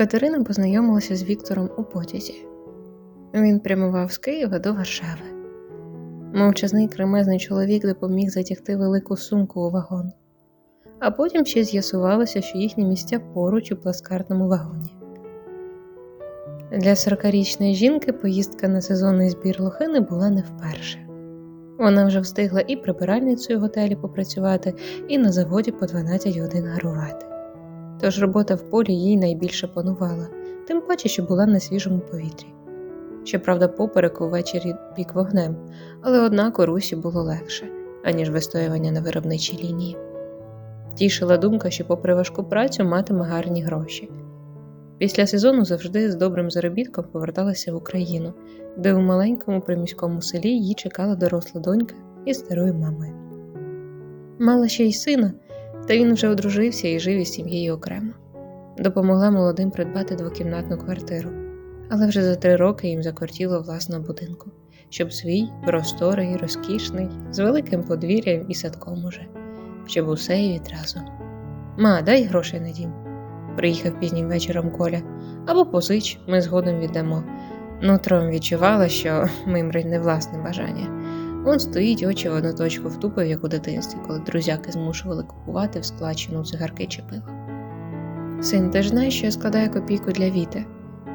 Катерина познайомилася з Віктором у потязі. Він прямував з Києва до Варшави. Мовчазний кремезний чоловік допоміг затягти велику сумку у вагон, а потім ще з'ясувалося, що їхні місця поруч у пласкартному вагоні. Для 40-річної жінки поїздка на сезонний збір лохини була не вперше. Вона вже встигла і прибиральницею готелі попрацювати, і на заводі по 12 годин гарувати. Тож робота в полі їй найбільше панувала, тим паче, що була на свіжому повітрі. Щоправда, попереку ввечері пік вогнем, але однак у русі було легше, аніж вистоювання на виробничій лінії. Тішила думка, що, попри важку працю, матиме гарні гроші. Після сезону завжди з добрим заробітком поверталася в Україну, де у маленькому приміському селі її чекала доросла донька із старою мамою. Мала ще й сина, та він вже одружився і жив із сім'єю окремо. Допомогла молодим придбати двокімнатну квартиру, але вже за три роки їм закортіло власного будинку, щоб свій просторий, розкішний, з великим подвір'ям і садком уже, щоб усе і відразу. Ма, дай грошей на дім. Приїхав пізнім вечором Коля, або позич, ми згодом віддамо. Нутром відчувала, що мимрить не власне бажання. Он стоїть очі в одну точку втупив, як у дитинстві, коли друзяки змушували купувати в складчину цигарки чи пиво. Син, ти ж знаєш, що я складаю копійку для Віти.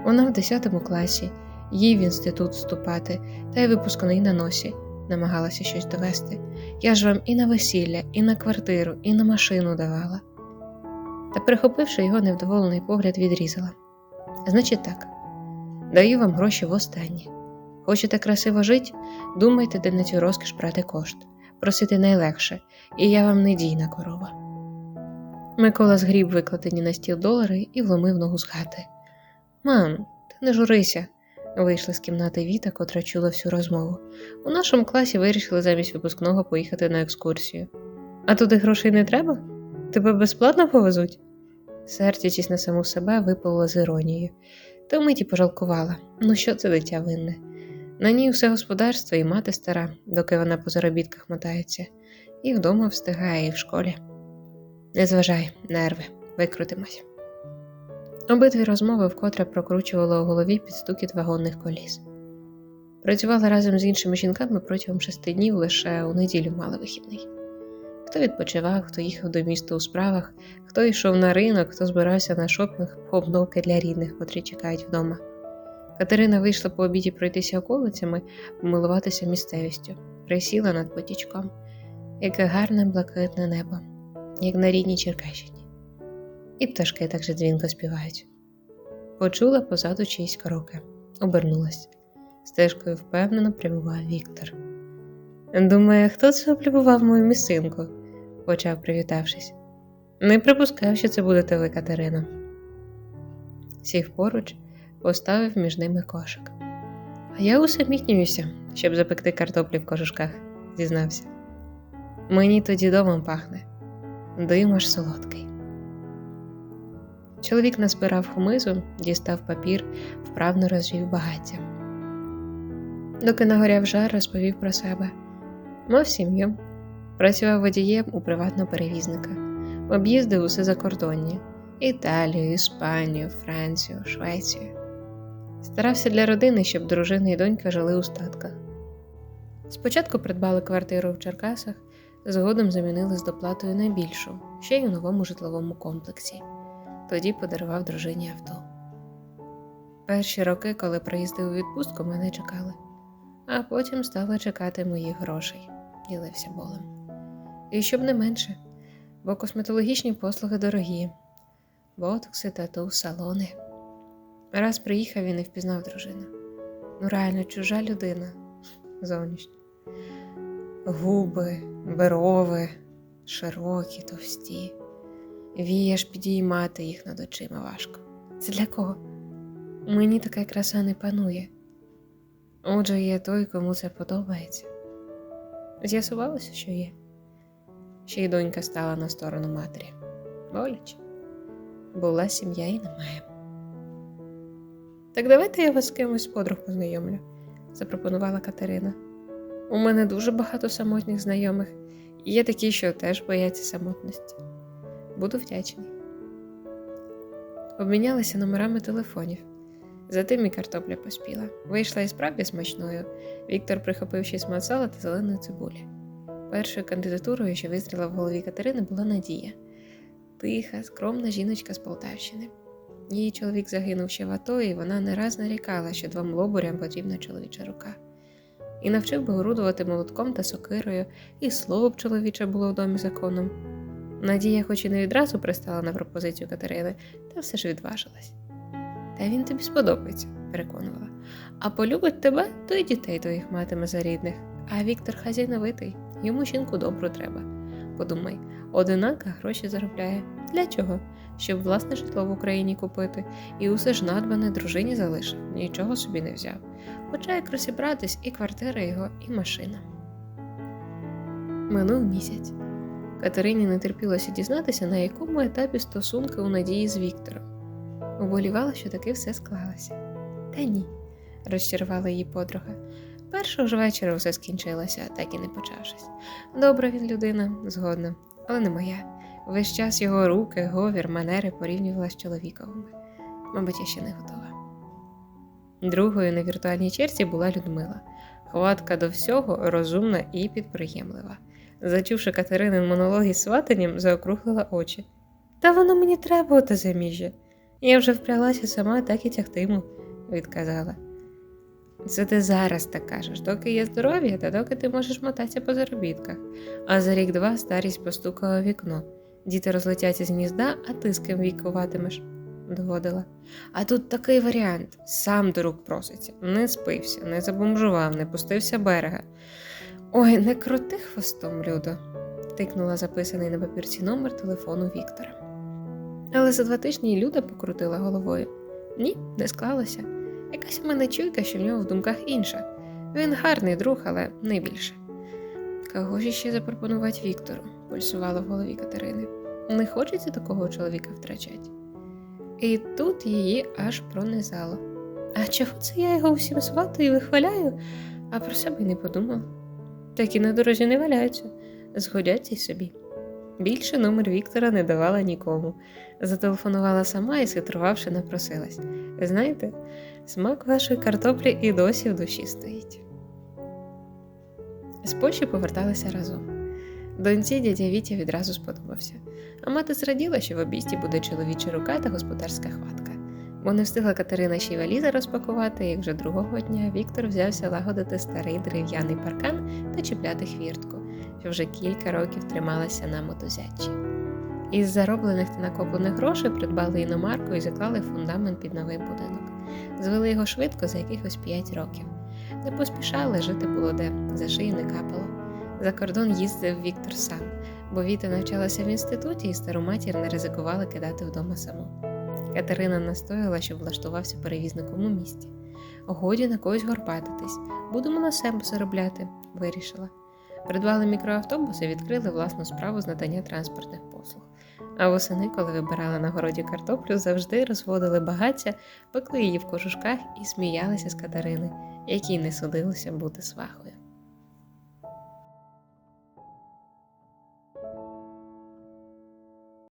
Вона в 10 класі, їй в інститут вступати, та й випускний на носі, намагалася щось довести. Я ж вам і на весілля, і на квартиру, і на машину давала. Та, прихопивши його невдоволений погляд, відрізала. Значить так, даю вам гроші востаннє. Хочете красиво жити? Думайте, де на цю розкіш брати кошт. Просити найлегше, і я вам не дійна корова. Микола згріб викладені на стіл долари і вломив ногу з хати. Мам, ти не журися, вийшла з кімнати Віта, котра чула всю розмову. У нашому класі вирішили замість випускного поїхати на екскурсію. А туди грошей не треба? Тебе безплатно повезуть? Сердячись на саму себе, випалила з іронією. Та вмиті пожалкувала. Ну що це дитя винне? На ній усе господарство і мати стара, доки вона по заробітках мотається, і вдома встигає, і в школі. Не зважай, нерви, викрутимось. Обидві розмови вкотре прокручувала у голові під стукіт вагонних коліс. Працювала разом з іншими жінками протягом шести днів лише у неділю мали вихідний. Хто відпочивав, хто їхав до міста у справах, хто йшов на ринок, хто збирався на шопінг обновки для рідних, котрі чекають вдома. Катерина вийшла по обіді пройтися околицями, помилуватися місцевістю, присіла над потічком, яке гарне блакитне небо, як на рідній Черкащині. І пташки так же дзвінко співають. Почула позаду чиїсь кроки, обернулась. Стежкою впевнено прямував Віктор. Думає, хто це облюбував мою місцинку, почав привітавшись. Не припускав, що це будете ви, Катерина. Сів поруч, поставив між ними кошик. А я усамітнююся, щоб запекти картоплі в кожушках, зізнався. Мені тоді домом пахне, дим аж солодкий. Чоловік назбирав хумизу, дістав папір, вправно розвів багаття. Доки нагоряв жар, розповів про себе. Мав сім'ю, працював водієм у приватного перевізника, об'їздив усе закордоння Італію, Іспанію, Францію, Швецію. Старався для родини, щоб дружина і донька жили у статках. Спочатку придбали квартиру в Черкасах, згодом замінили з доплатою на більшу, ще й у новому житловому комплексі. Тоді подарував дружині авто. Перші роки, коли приїздив у відпустку, мене чекали, а потім стали чекати моїх грошей, ділився болем. І щоб не менше, бо косметологічні послуги дорогі, ботокси, тату, салони. Раз приїхав і не впізнав дружину. Ну, реально, чужа людина зовнішня. Губи, брови, широкі, товсті. Віяш підіймати їх над очима важко. Це для кого? Мені така краса не панує. Отже, є той, кому це подобається. З'ясувалося, що є. Ще й донька стала на сторону матері. Боляче. Була сім'я і немає. Так давайте я вас з кимось з подруг познайомлю, запропонувала Катерина. У мене дуже багато самотніх знайомих, і є такі, що теж бояться самотності. Буду вдячний. Обмінялися номерами телефонів. Затим і картопля поспіла. Вийшла і справді смачною. Віктор прихопив шість масала та зеленої цибулі. Першою кандидатурою, що вистріла в голові Катерини, була Надія. Тиха, скромна жіночка з Полтавщини. Її чоловік загинув ще в АТО, і вона не раз нарікала, що двом лобурям потрібна чоловіча рука. І навчив би орудувати молотком та сокирою, і слово б чоловіче було в домі законом. Надія, хоч і не відразу пристала на пропозицію Катерини, та все ж відважилась. Та він тобі сподобається, переконувала. А полюбить тебе, то й дітей твоїх матиме за рідних. А Віктор хазяйновитий, йому жінку добру треба. Подумай, одинака гроші заробляє. Для чого? Щоб власне житло в Україні купити, і усе ж надбане дружині залишив, нічого собі не взяв. Хоча як розібратись і квартира його, і машина. Минув місяць. Катерині не терпілося дізнатися, на якому етапі стосунки у Надії з Віктором. Уболівала, що таки все склалося. Та ні, розчарувала її подруга. Першого ж вечора все скінчилося, так і не почавшись. Добра він людина, згодна, але не моя. Весь час його руки, говір, манери порівнювала з чоловіковими. Мабуть, я ще не готова. Другою на віртуальній черзі була Людмила. Хватка до всього розумна і підприємлива. Зачувши Катеринин монолог із сватанням, заокруглила очі. Та воно мені треба оте заміжжя. Я вже впрялася сама, так і тягтиму, відказала. Це ти зараз так кажеш, доки є здоров'я, та доки ти можеш мотатися по заробітках. А за рік-два старість постукала вікно. Діти розлетяться з гнізда, а ти з ким вікуватимеш, доводила. А тут такий варіант: сам до рук проситься, не спився, не забомжував, не пустився берега. Ой, не крути хвостом, Людо, тикнула записаний на папірці номер телефону Віктора. Але за два тижні Люда покрутила головою. Ні, не склалося. Якась у мене чуйка, що в нього в думках інша. Він гарний друг, але не більше. Кого ж ще запропонувати Віктору? пульсувала в голові Катерини. Не хочеться такого чоловіка втрачати. І тут її аж пронизало. А чого це я його усім сватаю і вихваляю, а про себе не подумала. Такі на дорозі не валяються, згодяться й собі. Більше номер Віктора не давала нікому. Зателефонувала сама і, схитрувавши, напросилась. Знаєте, смак вашої картоплі і досі в душі стоїть. З Польщі поверталися разом. Доньці дядя Вітя відразу сподобався, а мати зраділа, що в обійсті буде чоловіча рука та господарська хватка. Бо не встигла Катерина ще й валіза розпакувати, як вже другого дня Віктор взявся лагодити старий дерев'яний паркан та чіпляти хвіртку, що вже кілька років трималася на мотузячі. Із зароблених та накоплених грошей придбали іномарку і заклали фундамент під новий будинок. Звели його швидко за якихось 5 років. Не поспішали, жити було де, за шию не капало. За кордон їздив Віктор сам, бо Віта навчалася в інституті і стару матір не ризикували кидати вдома саму. Катерина настояла, щоб влаштувався перевізником у місті. Годі на когось горбатитись, будемо на себе заробляти, вирішила. Придбали мікроавтобус і відкрили власну справу з надання транспортних послуг. А восени, коли вибирали на городі картоплю, завжди розводили багаття, пекли її в кожушках і сміялися з Катерини, якій не судилося бути свахою.